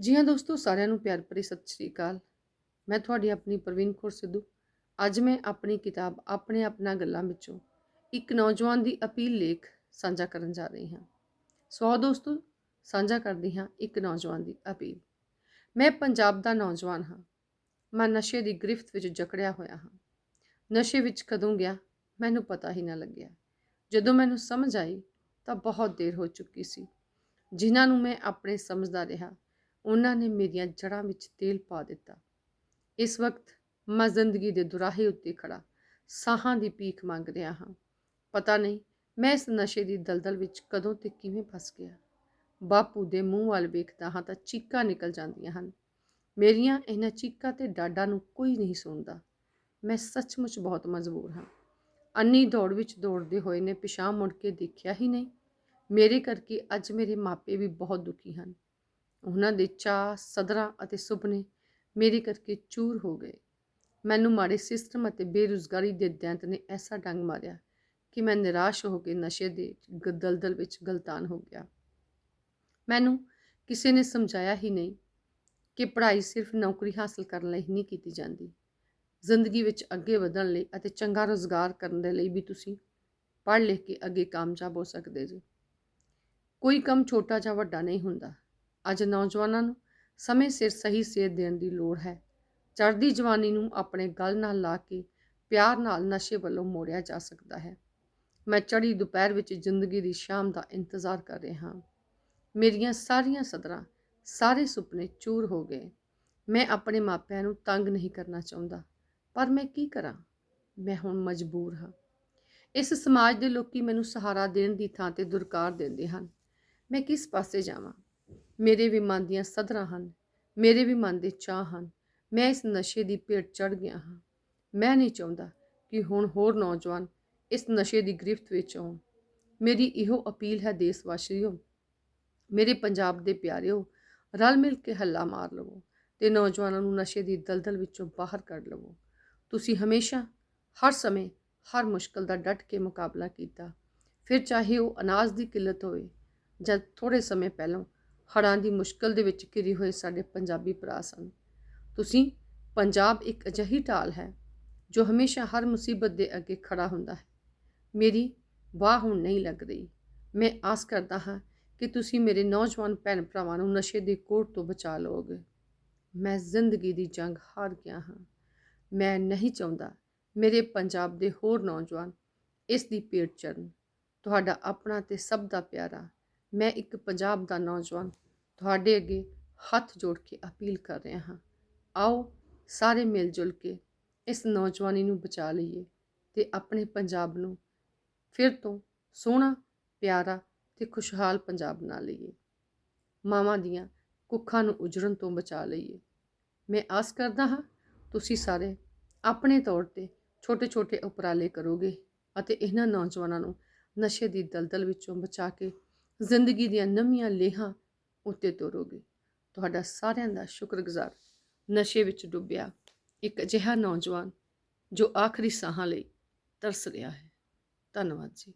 ਜੀ ਹਾਂ ਦੋਸਤੋ, ਸਾਰਿਆਂ ਨੂੰ ਪਿਆਰ ਭਰੀ ਸਤਿ ਸ਼੍ਰੀ ਅਕਾਲ। ਮੈਂ ਤੁਹਾਡੀ ਆਪਣੀ ਪ੍ਰਵੀਨ ਕੌਰ ਸਿੱਧੂ। ਅੱਜ ਮੈਂ ਆਪਣੀ ਕਿਤਾਬ ਆਪਣੇ ਆਪਣਾ ਗੱਲਾਂ ਵਿੱਚੋਂ ਇੱਕ ਨੌਜਵਾਨ ਦੀ ਅਪੀਲ ਲੇਖ ਸਾਂਝਾ ਕਰਨ ਜਾ ਰਹੀ ਹਾਂ। ਸੋ ਦੋਸਤੋ, ਸਾਂਝਾ ਕਰਦੀ ਹਾਂ ਇੱਕ ਨੌਜਵਾਨ ਦੀ ਅਪੀਲ। ਮੈਂ ਪੰਜਾਬ ਦਾ ਨੌਜਵਾਨ ਹਾਂ। ਮੈਂ ਨਸ਼ੇ ਦੀ ਗ੍ਰਿਫਤ ਵਿੱਚ ਜਕੜਿਆ ਹੋਇਆ ਹਾਂ। ਨਸ਼ੇ ਵਿੱਚ ਕਦੋਂ ਗਿਆ, ਮੈਨੂੰ ਪਤਾ ਹੀ ਨਾ ਲੱਗਿਆ। ਜਦੋਂ ਮੈਨੂੰ ਸਮਝ ਆਈ ਤਾਂ ਬਹੁਤ ਦੇਰ ਹੋ ਚੁੱਕੀ ਸੀ। ਜਿਨ੍ਹਾਂ ਨੂੰ ਮੈਂ ਆਪਣੇ ਸਮਝਦਾ ਰਿਹਾ ਉਹਨਾਂ ਨੇ ਮੇਰੀਆਂ ਜੜ੍ਹਾਂ ਵਿੱਚ ਤੇਲ ਪਾ ਦਿੱਤਾ। ਇਸ ਵਕਤ ਮੈਂ ਜ਼ਿੰਦਗੀ ਦੇ ਦੁਰਾਹੇ ਉੱਤੇ ਖੜਾ ਸਾਹਾਂ ਦੀ ਭੀਖ ਮੰਗ ਰਿਹਾ ਹਾਂ। ਪਤਾ ਨਹੀਂ ਮੈਂ ਇਸ ਨਸ਼ੇ ਦੀ ਦਲਦਲ ਵਿੱਚ ਕਦੋਂ ਤੇ ਕਿਵੇਂ ਫਸ ਗਿਆ। ਬਾਪੂ ਦੇ ਮੂੰਹ ਵੱਲ ਵੇਖਦਾ ਹਾਂ ਤਾਂ ਚੀਕਾਂ ਨਿਕਲ ਜਾਂਦੀਆਂ ਹਨ। ਮੇਰੀਆਂ ਇਹਨਾਂ ਚੀਕਾਂ ਤੇ ਡਾਡਾਂ ਨੂੰ ਕੋਈ ਨਹੀਂ ਸੁਣਦਾ। ਮੈਂ ਸੱਚਮੁੱਚ ਬਹੁਤ ਮਜਬੂਰ ਹਾਂ। ਅੰਨੀ ਦੌੜ ਵਿੱਚ ਦੌੜਦੇ ਹੋਏ ਨੇ ਪਿਛਾਂ ਮੁੜ ਕੇ ਦੇਖਿਆ ਹੀ ਨਹੀਂ। ਮੇਰੇ ਕਰਕੇ ਅੱਜ ਮੇਰੇ ਮਾਪੇ ਵੀ ਬਹੁਤ ਦੁਖੀ ਹਨ। ਉਹਨਾਂ ਦੇ ਚਾਹ ਸਦਰਾਂ ਅਤੇ ਸੁਪਨੇ ਮੇਰੇ ਕਰਕੇ ਚੂਰ ਹੋ ਗਏ। ਮੈਨੂੰ ਮਾੜੇ ਸਿਸਟਮ ਅਤੇ ਬੇਰੁਜ਼ਗਾਰੀ ਦੇ ਦੈਂਤ ਨੇ ਐਸਾ ਡੰਗ ਮਾਰਿਆ ਕਿ ਮੈਂ ਨਿਰਾਸ਼ ਹੋ ਕੇ ਨਸ਼ੇ ਦੇ ਗ- ਦਲਦਲ ਵਿੱਚ ਗਲਤਾਨ ਹੋ ਗਿਆ। ਮੈਨੂੰ ਕਿਸੇ ਨੇ ਸਮਝਾਇਆ ਹੀ ਨਹੀਂ ਕਿ ਪੜ੍ਹਾਈ ਸਿਰਫ ਨੌਕਰੀ ਹਾਸਲ ਕਰਨ ਲਈ ਨਹੀਂ ਕੀਤੀ ਜਾਂਦੀ। ਜ਼ਿੰਦਗੀ ਵਿੱਚ ਅੱਗੇ ਵਧਣ ਲਈ ਅਤੇ ਚੰਗਾ ਰੋਜ਼ਗਾਰ ਕਰਨ ਦੇ ਲਈ ਵੀ ਤੁਸੀਂ ਪੜ੍ਹ ਲਿਖ ਕੇ ਅੱਗੇ ਕਾਮਯਾਬ ਹੋ ਸਕਦੇ ਜੀ। ਕੋਈ ਕੰਮ ਛੋਟਾ ਜਾਂ ਵੱਡਾ ਨਹੀਂ ਹੁੰਦਾ। ਅੱਜ ਨੌਜਵਾਨਾਂ ਨੂੰ ਸਮੇਂ ਸਿਰ ਸਹੀ ਸੇਧ ਦੇਣ ਦੀ ਲੋੜ ਹੈ। ਚੜ੍ਹਦੀ ਜਵਾਨੀ ਨੂੰ ਆਪਣੇ ਗਲ ਨਾਲ ਲਾ ਕੇ ਪਿਆਰ ਨਾਲ ਨਸ਼ੇ ਵੱਲੋਂ ਮੋੜਿਆ ਜਾ ਸਕਦਾ ਹੈ। ਮੈਂ ਚੜ੍ਹੀ ਦੁਪਹਿਰ ਵਿੱਚ ਜ਼ਿੰਦਗੀ ਦੀ ਸ਼ਾਮ ਦਾ ਇੰਤਜ਼ਾਰ ਕਰ ਰਿਹਾ ਹਾਂ। ਮੇਰੀਆਂ ਸਾਰੀਆਂ ਸਦਰਾਂ ਸਾਰੇ ਸੁਪਨੇ ਚੂਰ ਹੋ ਗਏ। ਮੈਂ ਆਪਣੇ ਮਾਪਿਆਂ ਨੂੰ ਤੰਗ ਨਹੀਂ ਕਰਨਾ ਚਾਹੁੰਦਾ, ਪਰ ਮੈਂ ਕੀ ਕਰਾਂ? ਮੈਂ ਹੁਣ ਮਜਬੂਰ ਹਾਂ। ਇਸ ਸਮਾਜ ਦੇ ਲੋਕੀ ਮੈਨੂੰ ਸਹਾਰਾ ਦੇਣ ਦੀ ਥਾਂ ਤੇ ਦੁਰਕਾਰ ਦਿੰਦੇ ਹਨ। ਮੈਂ ਕਿਸ ਪਾਸੇ ਜਾਵਾਂ? ਮੇਰੇ ਵੀ ਮਨ ਦੀਆਂ ਸਦਰਾਂ ਹਨ, ਮੇਰੇ ਵੀ ਮਨ ਦੇ ਚਾਹ ਹਨ। ਮੈਂ ਇਸ ਨਸ਼ੇ ਦੀ ਭੇਟ ਚੜ ਗਿਆ ਹਾਂ। ਮੈਂ ਨਹੀਂ ਚਾਹੁੰਦਾ ਕਿ ਹੁਣ ਹੋਰ ਨੌਜਵਾਨ ਇਸ ਨਸ਼ੇ ਦੀ ਗ੍ਰਿਫਤ ਵਿੱਚ ਆਉਣ। ਮੇਰੀ ਇਹੋ ਅਪੀਲ ਹੈ ਦੇਸ਼ ਵਾਸੀਓ ਮੇਰੇ ਪੰਜਾਬ ਦੇ ਪਿਆਰਿਓ, ਰਲ ਮਿਲ ਕੇ ਹੱਲਾ ਮਾਰ ਲਵੋ ਤੇ ਨੌਜਵਾਨਾਂ ਨੂੰ ਨਸ਼ੇ ਦੀ ਦਲਦਲ ਵਿੱਚੋਂ ਬਾਹਰ ਕੱਢ ਲਵੋ। ਤੁਸੀਂ ਹਮੇਸ਼ਾ, ਹਰ ਸਮੇਂ, ਹਰ ਮੁਸ਼ਕਲ ਦਾ ਡਟ ਕੇ ਮੁਕਾਬਲਾ ਕੀਤਾ। ਫਿਰ ਚਾਹੇ ਉਹ ਅਨਾਜ ਦੀ ਕਿੱਲਤ ਹੋਵੇ ਜਦ ਥੋੜੇ ਸਮੇਂ ਪਹਿਲਾਂ ਹੜ੍ਹਾਂ ਦੀ ਮੁਸ਼ਕਲ ਦੇ ਵਿੱਚ ਘਿਰੇ ਹੋਏ ਸਾਡੇ ਪੰਜਾਬੀ ਭਰਾ ਸਨ। ਤੁਸੀਂ ਪੰਜਾਬ ਇੱਕ ਅਜਿਹੀ ਢਾਲ ਹੈ, ਜੋ ਹਮੇਸ਼ਾ ਹਰ ਮੁਸੀਬਤ ਦੇ ਅੱਗੇ ਖੜਾ ਹੁੰਦਾ ਹੈ। ਮੇਰੀ ਵਾਹ ਹੁਣ ਨਹੀਂ ਲੱਗ ਰਹੀ। ਮੈਂ ਆਸ ਕਰਦਾ ਹਾਂ ਕਿ ਤੁਸੀਂ ਮੇਰੇ ਨੌਜਵਾਨ ਭੈਣ ਭਰਾਵਾਂ ਨੂੰ ਨਸ਼ੇ ਦੇ ਕੋਟ ਤੋਂ ਬਚਾ ਲਓਗੇ ਮੈਂ ਜ਼ਿੰਦਗੀ ਦੀ ਜੰਗ ਹਾਰ ਗਿਆ ਹਾਂ। ਮੈਂ ਨਹੀਂ ਚਾਹੁੰਦਾ ਮੇਰੇ ਪੰਜਾਬ ਦੇ ਹੋਰ ਨੌਜਵਾਨ ਇਸ ਦੀ ਪੇਟ ਚੜਨ ਤੁਹਾਡਾ ਆਪਣਾ ਤੇ ਸਭ ਦਾ ਪਿਆਰਾ ਮੈਂ ਇੱਕ ਪੰਜਾਬ ਦਾ ਨੌਜਵਾਨ ਤੁਹਾਡੇ ਅੱਗੇ ਹੱਥ ਜੋੜ ਕੇ ਅਪੀਲ ਕਰ ਰਿਹਾ ਹਾਂ। ਆਓ ਸਾਰੇ ਮਿਲ ਜੁਲ ਕੇ ਇਸ ਨੌਜਵਾਨੀ ਨੂੰ ਬਚਾ ਲਈਏ ਤੇ ਆਪਣੇ ਪੰਜਾਬ ਨੂੰ ਫਿਰ ਤੋਂ ਸੋਹਣਾ, ਪਿਆਰਾ ਤੇ ਖੁਸ਼ਹਾਲ ਪੰਜਾਬ ਬਣਾ ਲਈਏ। ਮਾਵਾਂ ਦੀਆਂ ਕੁੱਖਾਂ ਨੂੰ ਉਜੜਨ ਤੋਂ ਬਚਾ ਲਈਏ। ਮੈਂ ਆਸ ਕਰਦਾ ਹਾਂ ਤੁਸੀਂ ਸਾਰੇ ਆਪਣੇ ਤੌਰ ਤੇ ਛੋਟੇ-ਛੋਟੇ ਉਪਰਾਲੇ ਕਰੋਗੇ ਅਤੇ ਇਹਨਾਂ ਨੌਜਵਾਨਾਂ ਨੂੰ ਨਸ਼ੇ ਦੀ ਦਲਦਲ ਵਿੱਚੋਂ ਬਚਾ ਕੇ ਜ਼ਿੰਦਗੀ ਦੀਆਂ ਨਵੀਆਂ ਲੇਹਾਂ ਉੱਤੇ ਤੋਰੋਗੇ। ਤੁਹਾਡਾ ਸਾਰਿਆਂ ਦਾ ਸ਼ੁਕਰਗੁਜ਼ਾਰ। ਨਸ਼ੇ ਵਿੱਚ ਡੁੱਬਿਆ ਇੱਕ ਅਜਿਹਾ ਨੌਜਵਾਨ ਜੋ ਆਖਰੀ ਸਾਹਾਂ ਲਈ ਤਰਸ ਰਿਹਾ ਹੈ। ਧੰਨਵਾਦ ਜੀ।